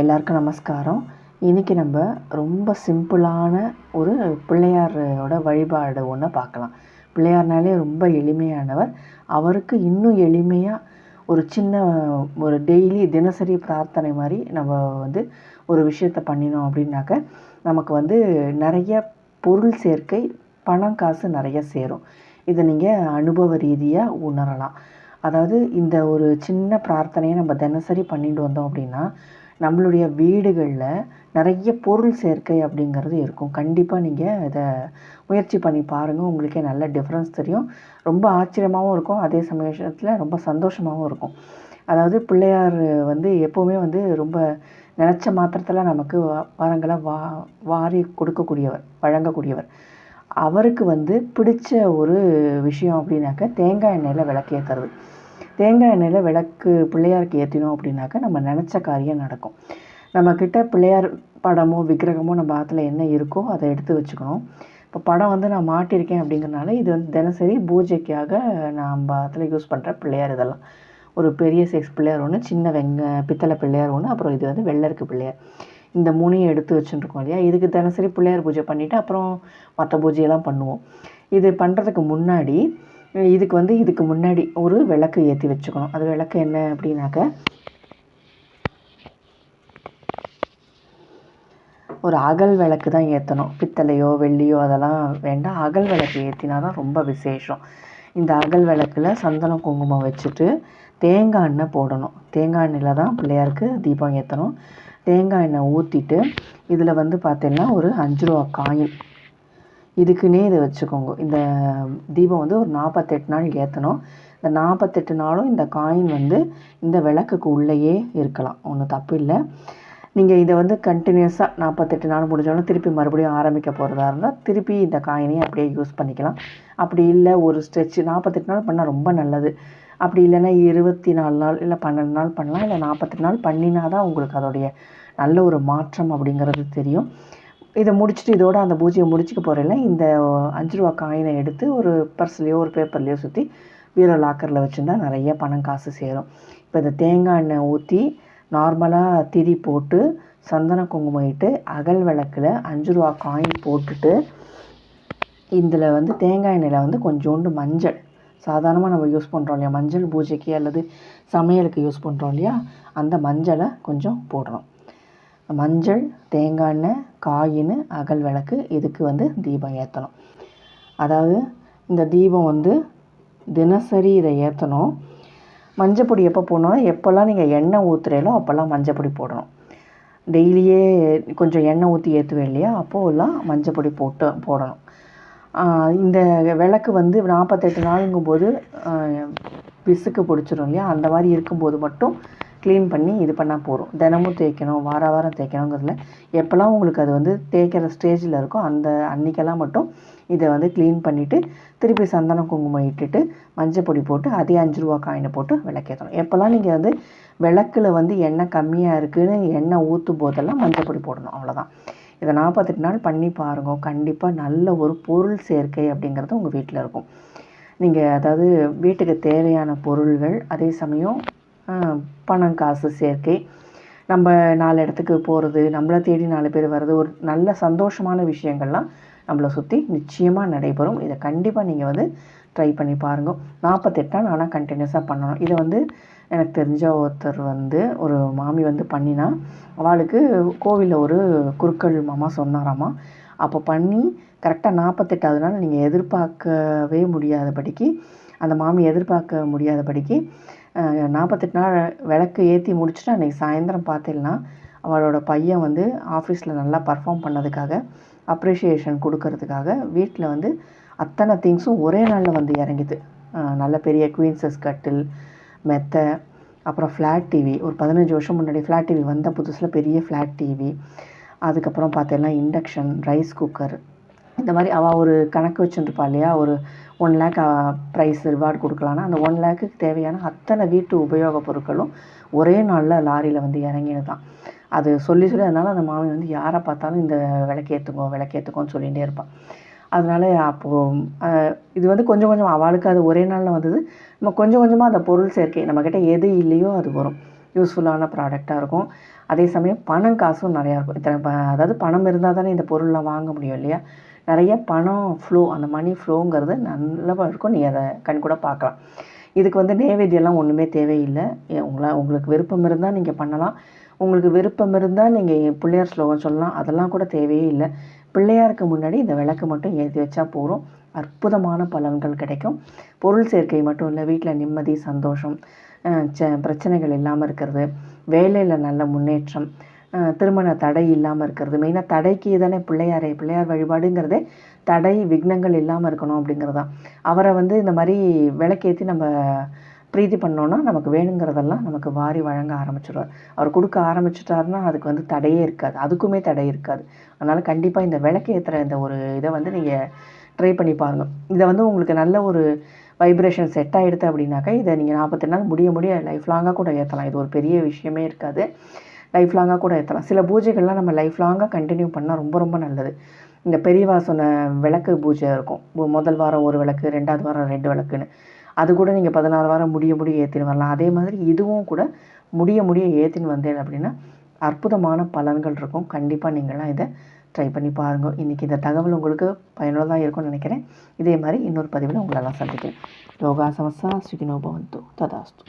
எல்லாருக்கும் நமஸ்காரம். இன்றைக்கி நம்ம ரொம்ப சிம்பிளான ஒரு பிள்ளையாரோட வழிபாடு ஒன்று பார்க்கலாம் பிள்ளையார்னாலே ரொம்ப எளிமையானவர். அவருக்கு இன்னும் எளிமையாக ஒரு சின்ன ஒரு டெய்லி தினசரி பிரார்த்தனை மாதிரி நம்ம வந்து ஒரு விஷயத்த பண்ணினோம் அப்படின்னாக்க நமக்கு வந்து நிறைய பொருள் சேர்க்கை பணம் காசு நிறைய சேரும். இதை நீங்கள் அனுபவ ரீதியாக உணரலாம். அதாவது இந்த ஒரு சின்ன பிரார்த்தனையை நம்ம தினசரி பண்ணிட்டு வந்தோம் அப்படின்னா நம்மளுடைய வீடுகளில் நிறைய பொருள் சேர்க்கை அப்படிங்கிறது இருக்கும். கண்டிப்பாக நீங்கள் இதை முயற்சி பண்ணி பாருங்கள் உங்களுக்கே நல்ல டிஃப்ரென்ஸ் தெரியும். ரொம்ப ஆச்சரியமாகவும் இருக்கும். அதே சமயத்தில் ரொம்ப சந்தோஷமாகவும் இருக்கும். அதாவது பிள்ளையார் வந்து எப்போவுமே வந்து ரொம்ப நினச்ச மாத்திரத்தில் நமக்கு வ- வரங்களை வா வாரி கொடுக்கக்கூடியவர் வழங்கக்கூடியவர். அவருக்கு வந்து பிடிச்ச ஒரு விஷயம் அப்படின்னாக்க தேங்காய் எண்ணெயில் விளக்கேற்றுறது தேங்காய் எண்ணெயில் விளக்கு பிள்ளையாருக்கு ஏற்றினோம் அப்படின்னாக்கா நம்ம நினச்ச காரியம் நடக்கும். நம்மக்கிட்ட பிள்ளையார் படமோ விக்கிரகமோ நம்ம ஆற்றுல என்ன இருக்கோ அதை எடுத்து வச்சுக்கணும். இப்போ படம் வந்து நான் மாட்டியிருக்கேன் அப்படிங்கிறனால இது வந்து தினசரி பூஜைக்காக நம்ம ஆற்றுல யூஸ் பண்ணுற பிள்ளையார் இதெல்லாம். ஒரு பெரிய சைஸ் பிள்ளையார் ஒன்று சின்ன வெங்க பித்தளை பிள்ளையார் ஒன்று அப்புறம் இது வந்து வெள்ளருக்கு பிள்ளையார். இந்த மூணையும் எடுத்து வச்சுருக்கோம் இல்லையா? இதுக்கு தினசரி பிள்ளையார் பூஜை பண்ணிவிட்டு அப்புறம் மற்ற பூஜையெல்லாம் பண்ணுவோம். இது பண்ணுறதுக்கு முன்னாடி இதுக்கு வந்து இதுக்கு முன்னாடி ஒரு விளக்கு ஏற்றி வச்சுக்கணும். அது விளக்கு என்ன அப்படின்னாக்க ஒரு அகல் விளக்கு தான் ஏற்றணும் பித்தளையோ வெள்ளியோ அதெல்லாம் வேண்டாம். அகல் விளக்கு ஏற்றினா தான் ரொம்ப விசேஷம். இந்த அகல் விளக்கில் சந்தனம் குங்குமம் வச்சுட்டு தேங்காய் எண்ணெய் போடணும். தேங்காய் எண்ணெயில் தான் பிள்ளையாருக்கு தீபம் ஏற்றணும் தேங்காய் எண்ணெய் ஊற்றிட்டு இதில் வந்து பார்த்திங்கன்னா ஒரு அஞ்சு ரூபா காயின். இதுக்குன்னே இதை வச்சுக்கோங்க. இந்த தீபம் வந்து ஒரு நாற்பத்தெட்டு நாள் ஏற்றணும் இந்த நாற்பத்தெட்டு நாளும் இந்த காயின் வந்து இந்த விளக்குக்கு உள்ளேயே இருக்கலாம். ஒன்றும் தப்பு இல்லை நீங்கள் இதை வந்து கண்டினியூஸாக நாற்பத்தெட்டு நாள் முடிஞ்சோடனே திருப்பி மறுபடியும் ஆரம்பிக்க போகிறதா இருந்தால் திருப்பி இந்த காயினையும் அப்படியே யூஸ் பண்ணிக்கலாம். அப்படி இல்லை ஒரு ஸ்ட்ரெச்சு நாற்பத்தெட்டு நாள் பண்ணால் ரொம்ப நல்லது. அப்படி இல்லைன்னா இருபத்தி நாலு நாள் இல்லை பன்னெண்டு நாள் பண்ணலாம். இல்லை நாற்பத்தெட்டு நாள் பண்ணினா தான் உங்களுக்கு அதோடைய நல்ல ஒரு மாற்றம் அப்படிங்கிறது தெரியும். இதை முடிச்சுட்டு இதோட அந்த பூஜையை முடிச்சுக்க போகிறேன்ல இந்த அஞ்சு ரூபா காயினை எடுத்து ஒரு பர்ஸ்லேயோ ஒரு பேப்பர்லேயோ சுற்றி பீரோ லாக்கரில் வச்சுருந்தா நிறைய பணம் காசு சேரும். இப்போ இந்த தேங்காய் எண்ணெய் ஊற்றி நார்மலாக திரி போட்டு சந்தன குங்குமம் இட்டு அகல் விளக்கில் அஞ்சு ரூபா காயின் போட்டுட்டு இதில் வந்து தேங்காய் எண்ணெயில் வந்து கொஞ்சோண்டு மஞ்சள். சாதாரணமாக நம்ம யூஸ் பண்ணுறோம் இல்லையா? மஞ்சள் பூஜைக்கு அல்லது சமையலுக்கு யூஸ் பண்ணுறோம் இல்லையா? அந்த மஞ்சளை கொஞ்சம் போடணும். மஞ்சள் தேங்காய் எண்ணெய் காயின்னு அகல் விளக்கு இதுக்கு வந்து தீபம் ஏற்றணும் அதாவது இந்த தீபம் வந்து தினசரி இதை ஏற்றணும் மஞ்சப்பொடி எப்போ போடணும்னா எப்போல்லாம் நீங்கள் எண்ணெய் ஊற்றுறீங்களோ அப்போல்லாம் மஞ்சப்பொடி போடணும். டெய்லியே கொஞ்சம் எண்ணெய் ஊற்றி ஏற்றுவேன் இல்லையா? அப்போல்லாம் மஞ்சப்பொடி போட்டு போடணும். இந்த விளக்கு வந்து நாற்பத்தெட்டு நாளுங்கும்போது பிசுக்கு பிடிச்சிரும் இல்லையா? அந்த மாதிரி இருக்கும்போது மட்டும் க்ளீன் பண்ணி இது பண்ணால் போதும். தினமும் தேய்க்கணும் வார வாரம் தேய்க்கணுங்கிறதுல எப்போல்லாம் உங்களுக்கு அது வந்து தேய்க்கிற ஸ்டேஜில் இருக்கோ அந்த அன்னைக்கெல்லாம் மட்டும் இதை வந்து க்ளீன் பண்ணிவிட்டு திருப்பி சந்தனம் குங்குமம் இட்டுட்டு மஞ்சள் பொடி போட்டு அதே அஞ்சு ரூபா காயினை போட்டு விளக்கேற்றணும். எப்போல்லாம் நீங்கள் வந்து விளக்கில் வந்து எண்ணெய் கம்மியாக இருக்குதுன்னு எண்ணெய் ஊற்றும் போதெல்லாம் மஞ்சள் பொடி போடணும். அவ்வளோதான் இதை நாற்பத்தெட்டு நாள் பண்ணி பாருங்க. கண்டிப்பாக நல்ல ஒரு பொருள் சேர்க்கை அப்படிங்கிறது உங்கள் வீட்டில் இருக்கும். நீங்கள் அதாவது வீட்டுக்கு தேவையான பொருள்கள் அதே சமயம் பணம் காசு சேர்க்கை. நம்ம நாலு இடத்துக்கு போகிறது நம்மளை தேடி நாலு பேர் வர்றது ஒரு நல்ல சந்தோஷமான விஷயங்கள்லாம் நம்மளை சுற்றி நிச்சயமாக நடைபெறும். இதை கண்டிப்பாக நீங்கள் வந்து ட்ரை பண்ணி பாருங்கள் நாற்பத்தெட்டு நானாக கண்டினியூஸாக பண்ணணும். இதை வந்து எனக்கு தெரிஞ்ச ஒருத்தர் வந்து ஒரு மாமி வந்து பண்ணினா அவளுக்கு கோவிலில் ஒரு குருக்கள் மாமா சொன்னாராமா. அப்போ பண்ணி கரெக்டாக நாற்பத்தெட்டாவது நாள் நீங்கள் எதிர்பார்க்கவே முடியாதபடிக்கு அந்த மாமி எதிர்பார்க்க முடியாதபடிக்கு நாற்பத்தெட்டு நாள் விளக்கு ஏற்றி முடிச்சுட்டு அன்றைக்கி சாயந்தரம் பார்த்தேன்னா அவளோட பையன் வந்து ஆஃபீஸில் நல்லா பர்ஃபார்ம் பண்ணதுக்காக அப்ரிஷியேஷன் கொடுக்கறதுக்காக வீட்டில் வந்து அத்தனை திங்ஸும் ஒரே நாளில் வந்து இறங்கிது. நல்ல பெரிய குவீன்சஸ் கட்டில் மெத்தை அப்புறம் ஃப்ளாட் டிவி ஒரு பதினஞ்சு வருஷம் முன்னாடி ஃப்ளாட் டிவி வந்த புதுசில் பெரிய ஃப்ளாட் டிவி அதுக்கப்புறம் பார்த்தீங்கன்னா இண்டக்ஷன் ரைஸ் குக்கர் இந்த மாதிரி அவள் ஒரு கணக்கு வச்சுருப்பா இல்லையா? ஒரு ஒன் லேக் ப்ரைஸ் ரிவார்டு கொடுக்கலான்னா அந்த ஒன் லேக்குக்கு தேவையான அத்தனை வீட்டு உபயோகப் பொருட்களும் ஒரே நாளில் லாரியில் வந்து இறங்கினது தான் அது சொல்லி சொல்லி அதனால் அந்த மாமி வந்து யாரை பார்த்தாலும் இந்த விளக்கேற்றுக்கோ விளக்கேற்றுக்கோன்னு சொல்லிகிட்டே இருப்பாள் அதனால் அப்போது இது வந்து கொஞ்சம் கொஞ்சம் அவளுக்கு அது ஒரே நாளில் வந்தது. நம்ம கொஞ்சம் கொஞ்சமாக அந்த பொருள் சேர்க்கை நம்மக்கிட்ட எது இல்லையோ அது வரும். யூஸ்ஃபுல்லான ப்ராடக்டாக இருக்கும். அதே சமயம் பணம் காசும் நிறையா இருக்கும். இத்தனை ப அதாவது பணம் இருந்தால் தானே இந்த பொருள்லாம் வாங்க முடியும் இல்லையா? நிறைய பணம் ஃப்ளோ அந்த மணி ஃப்ளோங்கிறது நல்லா இருக்கும். நீ அதை கண் கூட பார்க்கலாம். இதுக்கு வந்து நேவேத்தியெல்லாம் ஒன்றுமே தேவையில்லை. உங்களா உங்களுக்கு விருப்பம் இருந்தால் நீங்கள் பண்ணலாம். உங்களுக்கு விருப்பம் இருந்தால் நீங்கள் பிள்ளையார் ஸ்லோகம் சொல்லலாம். அதெல்லாம் கூட தேவையே இல்லை. பிள்ளையாருக்கு முன்னாடி இந்த விளக்கு மட்டும் ஏற்றி வச்சா போகிறோம் அற்புதமான பலன்கள் கிடைக்கும். பொருள் சேர்க்கை மட்டும் இல்லை. வீட்டில் நிம்மதி சந்தோஷம் ச- பிரச்சனைகள் இல்லாமல் இருக்கிறது. வேலையில் நல்ல முன்னேற்றம். திருமண தடை இல்லாமல் இருக்கிறது. மெயினாக தடைக்கு தானே பிள்ளையாரை பிள்ளையார் வழிபாடுங்கிறதே தடை விக்னங்கள் இல்லாமல் இருக்கணும் அப்படிங்கிறது. தான் அவரை வந்து இந்த மாதிரி விளக்கேற்றி நம்ம பிரீத்தி பண்ணோன்னா நமக்கு வேணுங்கிறதெல்லாம் நமக்கு வாரி வழங்க ஆரம்பிச்சிடுவார் அவர் கொடுக்க ஆரம்பிச்சிட்டாருன்னா அதுக்கு வந்து தடையே இருக்காது. அதுக்குமே தடை இருக்காது. அதனால் கண்டிப்பாக இந்த விளக்கேற்றுற இந்த ஒரு இதை வந்து நீங்கள் ட்ரை பண்ணி பாருங்கள் இதை வந்து உங்களுக்கு நல்ல ஒரு வைப்ரேஷன் செட் ஆகிடுது அப்படின்னாக்கா இதை நீங்கள் நாற்பத்தி நாள் முடிய முடிய லைஃப் லாங்காக கூட ஏற்றலாம் இது ஒரு பெரிய விஷயமே இருக்காது. லைஃப் லாங்காக கூட ஏற்றலாம் சில பூஜைகள்லாம் நம்ம லைஃப் லாங்காக கண்டினியூ பண்ணால் ரொம்ப ரொம்ப நல்லது. இந்த பெரியவா சொன்ன விளக்கு பூஜை இருக்கும். முதல் வாரம் ஒரு விளக்கு ரெண்டாவது வாரம் ரெண்டு விளக்குன்னு. அது கூட நீங்கள் பதினாறு வாரம் முடிய முடிய ஏற்றின்னு வரலாம். அதே மாதிரி இதுவும் கூட முடிய முடிய ஏற்றின்னு வந்தேன் அப்படின்னா அற்புதமான பலன்கள் இருக்கும். கண்டிப்பாக நீங்களாம் இதை ட்ரை பண்ணி பாருங்கள் இன்றைக்கி இந்த தகவல் உங்களுக்கு பயனுள்ளதாக இருக்கும்னு நினைக்கிறேன். இதே மாதிரி இன்னொரு பதிவில் உங்களெல்லாம் சந்திக்கிறேன். யோகா சமஸ்தா ஸ்ரீகினோ ததாஸ்து.